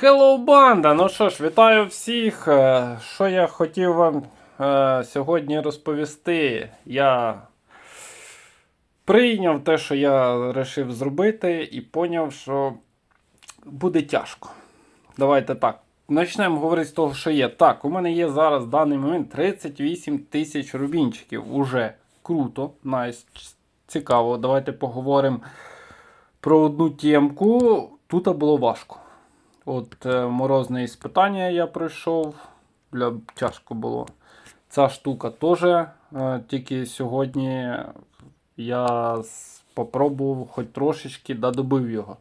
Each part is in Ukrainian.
Hello, банда! Ну що ж, вітаю всіх. Е, Що я хотів вам е, сьогодні розповісти? Я прийняв те, що я вирішив зробити, і поняв, що буде тяжко. Давайте так. Почнемо говорити з того, що є. Так, у мене є зараз в даний момент 38 тисяч рубінчиків. Уже круто, найс, цікаво. Давайте поговоримо про одну темку. Тут було важко. От е, морозне іспитання я пройшов. Бля, тяжко було. Ця штука теж. Е, тільки сьогодні я с- попробував хоч трошечки да добив його.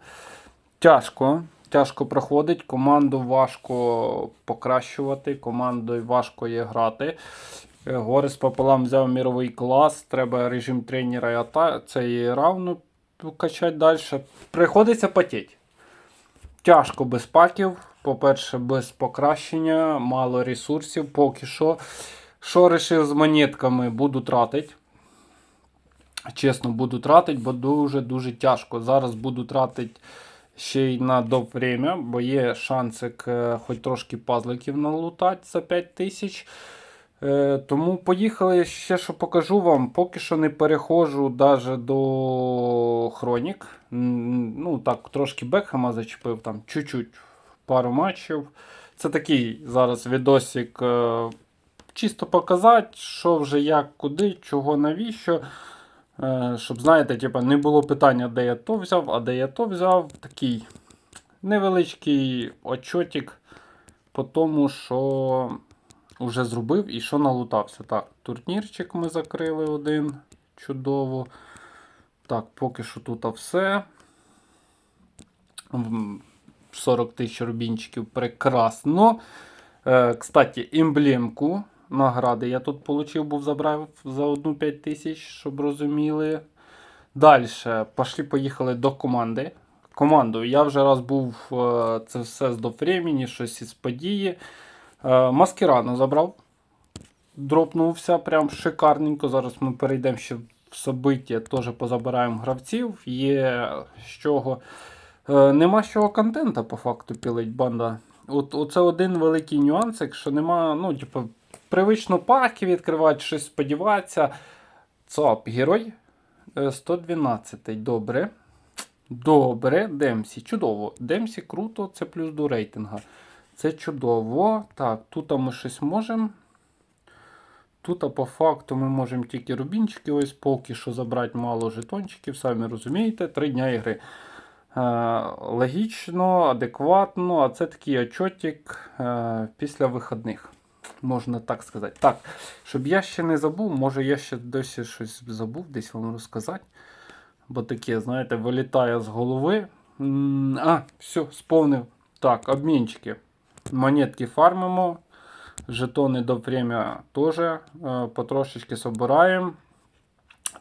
Тяжко. Тяжко проходить, команду важко покращувати, командою важко є грати. Е, Горис пополам взяв міровий клас, треба режим тренера і ата... це і равно качати далі. Приходиться потеть. Тяжко без паків. По-перше, без покращення, мало ресурсів поки що. Що рішив з монетками, буду тратити. Чесно, буду тратити, бо дуже-дуже тяжко. Зараз буду тратити ще й на доп бо є шансик е, хоч трошки пазликів налутати за 5 тисяч. Е, тому поїхали ще, що покажу вам. Поки що не переходжу даже до Хронік. Ну, так, трошки Бекхема зачепив, там чуть-чуть пару матчів. Це такий зараз відосик. е, Чисто показати, що вже як, куди, чого, навіщо. Е, Щоб, знаєте, типу, не було питання, де я то взяв, а де я то взяв. Такий невеличкий отчотик по тому, що вже зробив і що налутався. Так, турнірчик ми закрили один. Чудово. Так, поки що тут все. 40 тисяч рубінчиків. Прекрасно. Е, кстати, емблемку награди я тут отримав, був забрав за одну 5 тисяч, щоб розуміли. Далі, пошли, поїхали до команди. Команду. Я вже раз був е, це все з до времени, щось із події. Е, забрав. Дропнувся прям шикарненько. Зараз ми перейдемо ще в собиття, теж позабираємо гравців. Є з чого. Е, нема з чого контента по факту пілить банда. От, оце один великий нюансик, що нема, ну, типу, привично паки відкривати, щось сподіватися. ЦОП, герой Е, 112. Добре. Добре, Демсі. Чудово. Демсі круто, це плюс до рейтинга. Це чудово. Так, тут ми щось можемо. Тут по факту ми можемо тільки рубінчики, ось поки що забрати мало жетончиків, самі розумієте, 3 дня ігри. Е, логічно, адекватно, а це такий отчотик е, після вихідних. Можна так сказати. Так, щоб я ще не забув, може я ще досі щось забув десь вам розказати. Бо таке, знаєте, вилітає з голови. А, все, сповнив. Так, обмінчики. Монетки фармимо. Жетони до время теж е, потрошечки собираємо.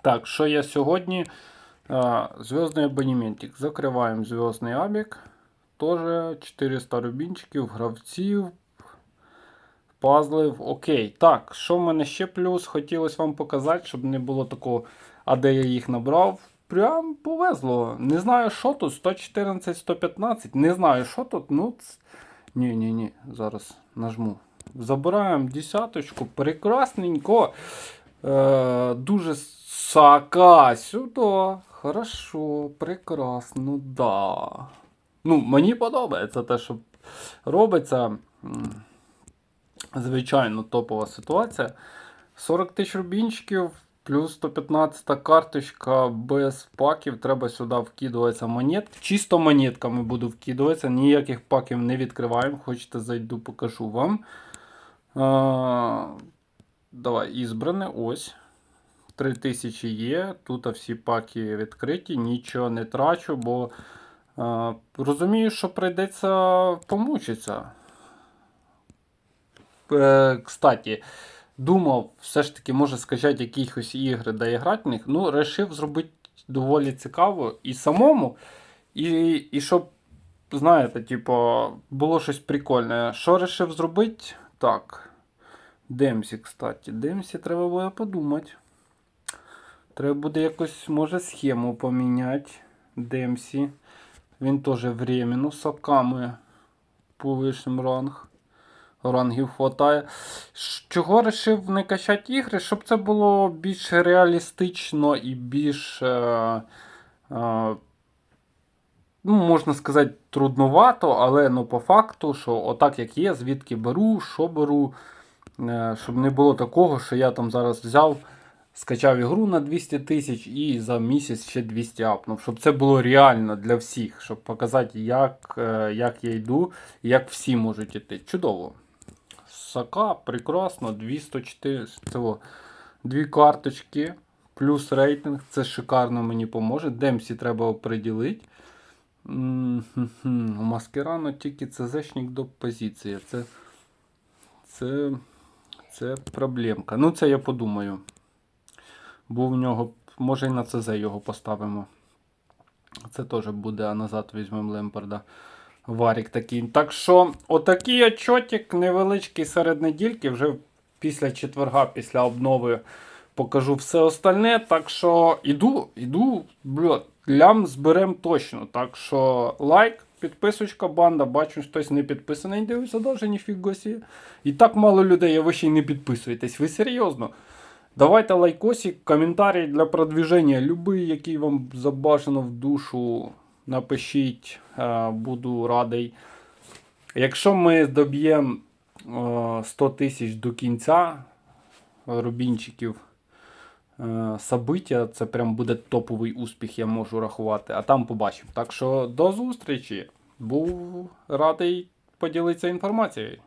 Так, що я сьогодні? Е, Зв'язний абонементик. Закриваємо зв'язний абік. Теж 400 рубінчиків, гравців, пазлів. Окей. Так, що в мене ще плюс? Хотілося вам показати, щоб не було такого, а де я їх набрав. Прям повезло. Не знаю, що тут. 114, 115. Не знаю, що тут. Ну, ні, ні, ні. Зараз нажму. Забираємо десяточку. Прекрасненько. Е, дуже сака сюди. Хорошо, прекрасно, да. Ну, мені подобається те, що робиться. Звичайно, топова ситуація. 40 тисяч рубінчиків, плюс 115 карточка без паків. Треба сюди вкидуватися монет. Чисто монетками буду вкидуватися. Ніяких паків не відкриваємо. Хочете, зайду, покажу вам. А, давай, ізбране. Ось. 3000 є. Тут всі паки відкриті, нічого не трачу, бо а, розумію, що прийдеться помучитися. Е, кстати, думав, все ж таки, може скачати якісь ігри, де грати в них. Ну, решив зробити доволі цікаво і самому, і, і щоб, знаєте, типу, було щось прикольне. Що решив зробити? Так. Демсі, кстати. Демсі треба буде подумати. Треба буде якось, може, схему поміняти. Демсі. Він теж временно, соками повишим ранг. Рангів хватає. Чого вирішив не качати ігри? Щоб це було більш реалістично і більш. Е, е, ну, можна сказати, трудновато, але ну, по факту, що отак як є, звідки беру, що беру. Е, щоб не було такого, що я там зараз взяв, скачав ігру на 200 тисяч і за місяць ще 200 апнув. Щоб це було реально для всіх, щоб показати, як, е, як я йду як всі можуть іти. Чудово. Сака, прекрасно, 204, цього, дві карточки, плюс рейтинг, це шикарно мені поможе. Демсі треба оприділити. У Маскерано тільки ЦЗшник до позиції. Це, це, це проблемка. Ну, це я подумаю. Бо в нього, може і на ЦЗ його поставимо. Це теж буде, а назад візьмемо Лемпарда. Варік такий. Так що, отакий отчотик невеличкий серед недільки. Вже після четверга, після обнови покажу все остальне. Так що іду, іду, бля, лям зберем точно. Так що лайк, підписочка, банда. Бачу, хтось не підписаний, дивиться, даже ніфіга сі. І так мало людей, а ви ще й не підписуєтесь. Ви серйозно? Давайте лайкосик, коментарі для продвіження. Любий, який вам забажано в душу, напишіть, е, буду радий. Якщо ми доб'ємо е, 100 тисяч до кінця рубінчиків е, собиття, це прям буде топовий успіх, я можу рахувати. А там побачимо. Так що до зустрічі. Був радий поділитися інформацією.